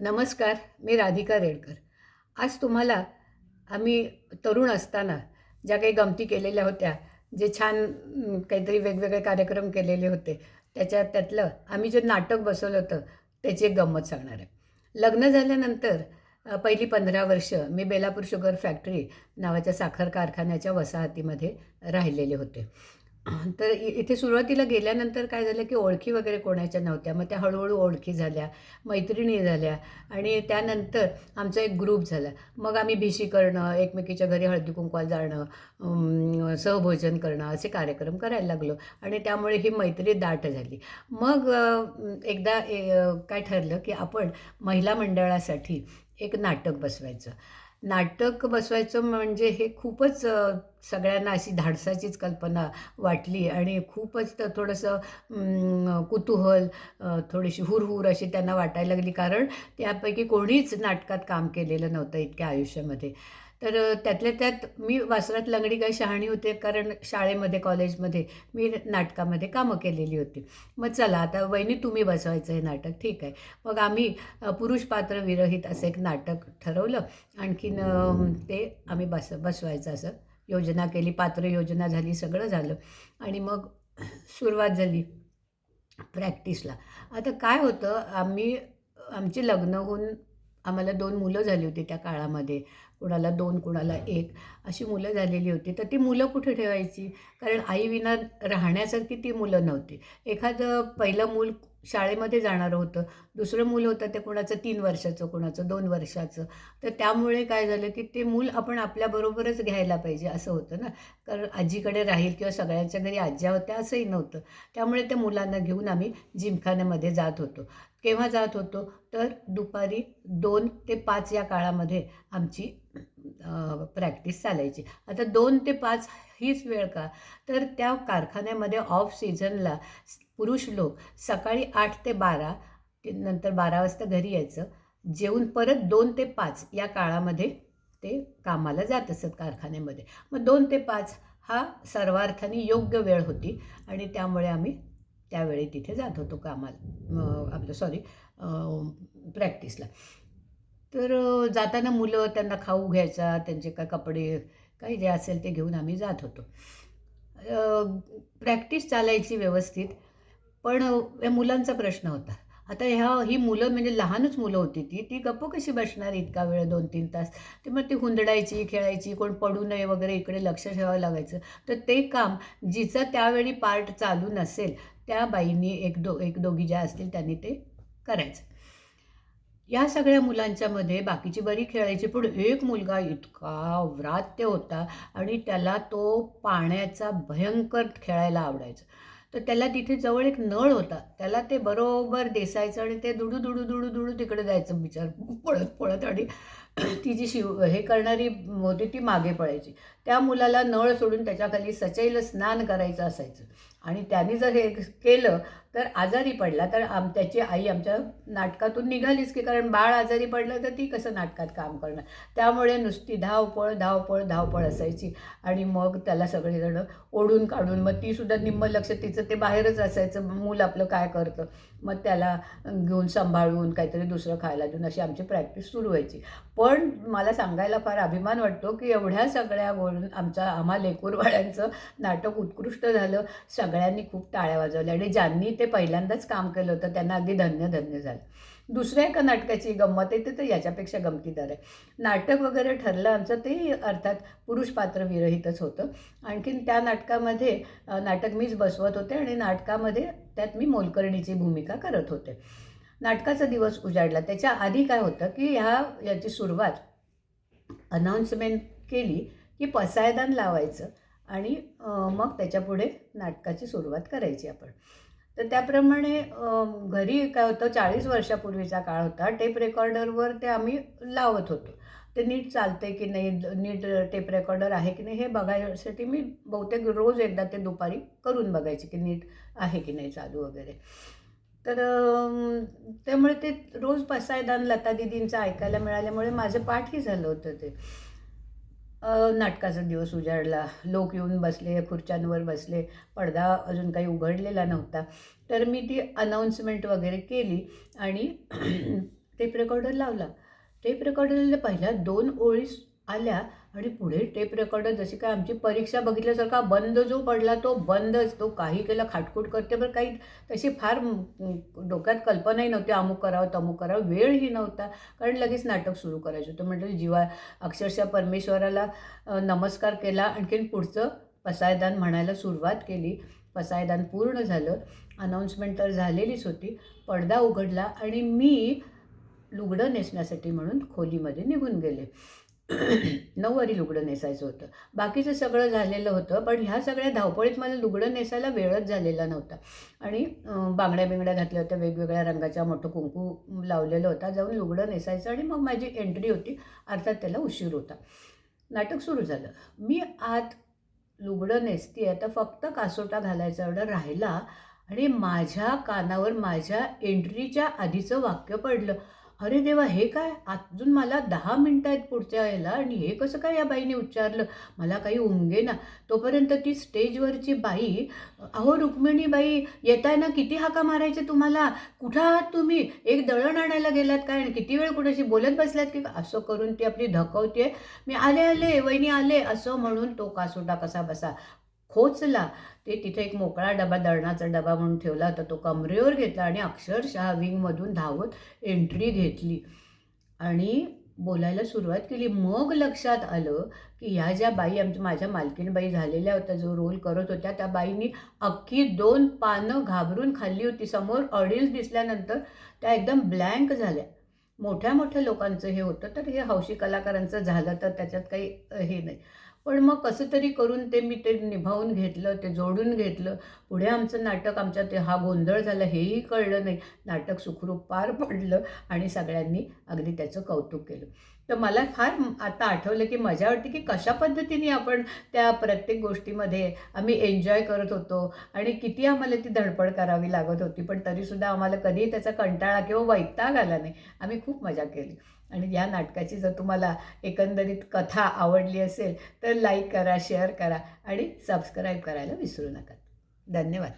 नमस्कार मी राधिका रेडकर. आज तुम्हाला आम्ही तरुण असताना ज्या काही गमती केलेल्या होत्या जे छान काहीतरी वेगवेगळे कार्यक्रम केलेले होते त्याच्या त्यातलं आम्ही जे नाटक बसवलं होतं त्याची एक गंमत सांगणार आहे. लग्न झाल्यानंतर पहिली पंधरा वर्ष मी बेलापूर शुगर फॅक्टरी नावाच्या साखर कारखान्याच्या वसाहतीमध्ये राहिलेले होते. तर इथे सुरुवातीला गेल्यानंतर काय झालं की ओळखी वगैरे कोणाच्या नव्हत्या. मग त्या हळूहळू ओळखी झाल्या मैत्रिणी झाल्या आणि त्यानंतर आमचा एक ग्रुप झाला. मग आम्ही भिशी करणं एकमेकीच्या घरी हळदी कुंकवाला जाणं सहभोजन करणं असे कार्यक्रम करायला लागलो आणि त्यामुळे ही मैत्री दाट झाली. मग एकदा ए, काय ठरलं की आपण महिला मंडळासाठी एक नाटक बसवायचं. नाटक बसवायचं म्हणजे हे खूपच सगळ्यांना अशी धाडसाचीच कल्पना वाटली आणि खूपच थोडंसं कुतूहल थोडीशी हुरहुर अशी त्यांना वाटायला लागली. कारण त्यापैकी कोणीच नाटकात काम केलेलं नव्हतं इतक्या आयुष्यामध्ये. तर त्यातल्या त्यात मी वासरात लंगडी काय शहाणी होते कारण शाळेमध्ये कॉलेजमध्ये मी नाटकामध्ये कामं केलेली होती. मग चला आता वहिनी तुम्ही बसवायचं हे नाटक ठीक आहे. मग आम्ही पुरुष पात्र विरहित असं एक नाटक ठरवलं. आणखीन ते आम्ही बस बसवायचं असं योजना केली पात्र योजना झाली सगळं झालं. आणि मग सुरुवात झाली प्रॅक्टिसला. आता काय होतं आम्ही आमची लग्न होऊन आम्हाला दोन मुलं झाली होती त्या काळामध्ये. कुणाला दोन कुणाला एक अशी मुलं झालेली होती. तर ती मुलं कुठे ठेवायची? कारण आईविना राहण्यासारखी ती मुलं नव्हती. एखादं पहिलं मूल शाळेमध्ये जाणारं होतं दुसरं मूल होतं ते कुणाचं तीन वर्षाचं कुणाचं दोन वर्षाचं. तर त्यामुळे काय झालं की ते मूल आपण आपल्याबरोबरच घ्यायला पाहिजे असं होतं ना. कारण आजीकडे राहील किंवा सगळ्यांच्या घरी आज्या होत्या असंही नव्हतं. त्यामुळे त्या मुलांना घेऊन आम्ही जिमखान्यामध्ये जात होतो. केव्हा जात होतो? तर दुपारी दोन ते पाच या काळामध्ये आमची प्रॅक्टिस चालायची. आता दोन ते पाच हीच वेळ का? तर त्या कारखान्यामध्ये ऑफ सीझनला पुरुष लोक सकाळी आठ ते बारा नंतर बारा वाजता घरी यायचं. जेवून परत दोन ते पाच या काळामध्ये ते कामाला जात असत कारखान्यामध्ये. मग दोन ते पाच हा सर्वार्थाने योग्य वेळ होती आणि त्यामुळे आम्ही त्यावेळी तिथे जात होतो कामाला आपलं सॉरी प्रॅक्टिसला तर जाताना मुलं त्यांना खाऊ घ्यायचा त्यांचे काय कपडे काही जे असेल ते घेऊन आम्ही जात होतो. प्रॅक्टिस चालायची व्यवस्थित पण या मुलांचा प्रश्न होता. आता ह्या ही मुलं म्हणजे लहानच मुलं होती ती ती गप्प कशी बसणार इतका वेळ दोन तीन तास? ते मग ती हुंदडायची खेळायची कोण पडू नये वगैरे इकडे लक्ष ठेवावं लागायचं. तर ते काम जिचा त्यावेळी पार्ट चालू नसेल त्या बाईंनी एक दो एक दोघी ज्या असतील त्यांनी ते करायचं. या सगळ्या मुलांच्या मध्ये बाकीची बरी खेळायची पण एक मुलगा इतका व्रात्य होता आणि त्याला तो पाण्याचा भयंकर खेळायला आवडायचा. तर त्याला तिथे जवळ एक नळ होता. त्याला ते बरोबर देसायचं आणि ते दुडू दुडू दुडू दुडू तिकडे जायचं बिचार पळत पळत आणि ती जी शिव हे करणारी होती ती मागे पळायची. त्या मुलाला नळ सोडून त्याच्याखाली सचैल स्नान करायचं असायचं. आणि त्यांनी जर हे केलं तर आजारी पडला. तर आम त्याची आई आमच्या नाटकातून निघालीच की कारण बाळ आजारी पडलं तर ती कसं नाटकात काम करणार? त्यामुळे नुसती धावपळ धावपळ धावपळ असायची. आणि मग त्याला सगळेजणं ओढून काढून मग तीसुद्धा निम्म लक्ष तिचं ते बाहेरच असायचं. मूल आपलं काय करतं? मग त्याला घेऊन सांभाळून काहीतरी दुसरं खायला देऊन अशी आमची प्रॅक्टिस सुरू व्हायची. पण मला सांगायला फार अभिमान वाटतो की एवढ्या सगळ्या गोळून आमच्या आम्हा लेकूरवाड्यांचं नाटक उत्कृष्ट झालं. सगळ्या सगळ्यांनी खूप टाळ्या वाजवल्या आणि ज्यांनी ते पहिल्यांदाच काम केलं होतं त्यांना अगदी धन्य धन्य झालं. दुसऱ्या एका नाटकाची गंमत येते तर याच्यापेक्षा गमतीदार आहे. नाटक वगैरे ठरलं आमचं ते अर्थात पुरुष पात्र विरहितच होतं. आणखीन त्या नाटकामध्ये नाटक मीच बसवत होते आणि नाटकामध्ये त्यात मी मोलकर्णीची भूमिका करत होते. नाटकाचा दिवस उजाडला. त्याच्या आधी काय होतं की ह्या याची सुरुवात अनाऊन्समेंट केली की पसायदान लावायचं. आणि मग त्याच्यापुढे नाटकाची सुरुवात करायची आपण. तर त्याप्रमाणे घरी काय होतं चाळीस वर्षापूर्वीचा काळ होता. टेप रेकॉर्डरवर ते आम्ही लावत होतो. ते नीट चालते की नाही नीट टेप रेकॉर्डर आहे की नाही हे बघायसाठी मी बहुतेक रोज एकदा ते दुपारी करून बघायचे की नीट आहे की नाही चालू वगैरे. तर त्यामुळे ते रोज पसायदान लता दिदींचं ऐकायला मिळाल्यामुळे माझं पाठही झालं होतं ते. नाटकाचा दिवस उजाडला. लोक येऊन बसले खुर्च्यांवर बसले. पडदा अजून काही उघडलेला नव्हता. तर मी ती अनाऊन्समेंट वगैरे केली आणि टेप रेकॉर्डर लावला. टेप रेकॉर्डरला पहिल्या दोन ओळी आल्या. आणि पुढे टेप रेकॉर्डर जशी काय आमची परीक्षा बघितल्यासारखा बंद जो पडला तो बंदच. तो काही केला खाटकूट करते पण काही तशी फार डोक्यात कल्पनाही नव्हती अमुक करावं तमुक करावं वेळही नव्हता. कारण लगेच नाटक सुरू करायचं होतं. म्हटलं जीवा अक्षरशः परमेश्वराला नमस्कार केला आणखीन पुढचं पसायदान म्हणायला सुरुवात केली. पसायदान पूर्ण झालं. अनाऊन्समेंट तर झालेलीच होती. पडदा उघडला आणि मी लुगडं नेसण्यासाठी म्हणून खोलीमध्ये निघून गेले. नऊवारी लुगडं नेसायचं होतं. बाकीचं सगळं झालेलं होतं पण ह्या सगळ्या धावपळीत मला लुगडं नेसायला वेळच झालेला नव्हता. आणि बांगड्या बिंगड्या घातल्या होत्या वेगवेगळ्या रंगाच्या मोठं कुंकू लावलेलं होता जाऊन लुगडं नेसायचं आणि मग माझी एंट्री होती अर्थात त्याला उशीर होता. नाटक सुरू झालं. मी आत लुगडं नेसती आहे तर फक्त कासोटा घालायचा एवढा राहिला आणि माझ्या कानावर माझ्या एंट्रीच्या आधीचं वाक्य पडलं. अरे देवा हे काय? अजून मला दहा मिनटं आहेत पुढच्या यायला आणि हे कसं काय या बाईने उच्चारलं? मला काही उमगे ना. तोपर्यंत ती स्टेजवरची बाई अहो रुक्मिणी बाई येताय ना? किती हाका मारायचे तुम्हाला? कुठं आहात तुम्ही? एक दळण आणायला गेलात काय? आणि किती वेळ कुणाशी बोलत बसलात की असं करून ती आपली धकवते मी आले आले वहिनी आले असं म्हणून तो कासोटा कसा बसा. खोचला. ते तिथे एक मोकळा डबा दळणाचा डबा म्हणून ठेवला होता. तो कमरेवर घेतला आणि अक्षरशः विंगमधून धावत एंट्री घेतली. आणि बोलायला सुरुवात केली. मग लक्षात आलं की ह्या ज्या बाई आमच्या माझ्या मालकीनबाई झालेल्या होत्या जो रोल करत होत्या त्या बाईंनी अख्खी दोन पानं घाबरून खाल्ली होती. समोर ऑडियन्स दिसल्यानंतर त्या एकदम ब्लँक झाल्या. मोठ्या मोठ्या लोकांचं हे होतं तर हे हौशी कलाकारांचं झालं तर त्याच्यात काही हे नाही. पण मग कसं तरी करून ते मी ते निभावून घेतलं ते जोडून घेतलं. पुढे आमचं नाटक आमच्या ते हा गोंधळ झाला हेही कळलं नाही. नाटक सुखरूप पार पडलं आणि सगळ्यांनी अगदी त्याचं कौतुक केलं. तर मला फार आता आठवलं की मजा वाटते की कशा पद्धतीने आपण त्या प्रत्येक गोष्टीमध्ये आम्ही एन्जॉय करत होतो आणि किती आम्हाला ती धडपड करावी लागत होती. पण तरीसुद्धा आम्हाला कधीही त्याचा कंटाळा किंवा वैताग आला नाही. आम्ही खूप मजा केली. आणि या नाटकाची जर तुम्हाला एकंदरीत कथा आवडली असेल तर लाईक करा शेअर करा आणि सबस्क्राईब करायला विसरू नका. धन्यवाद.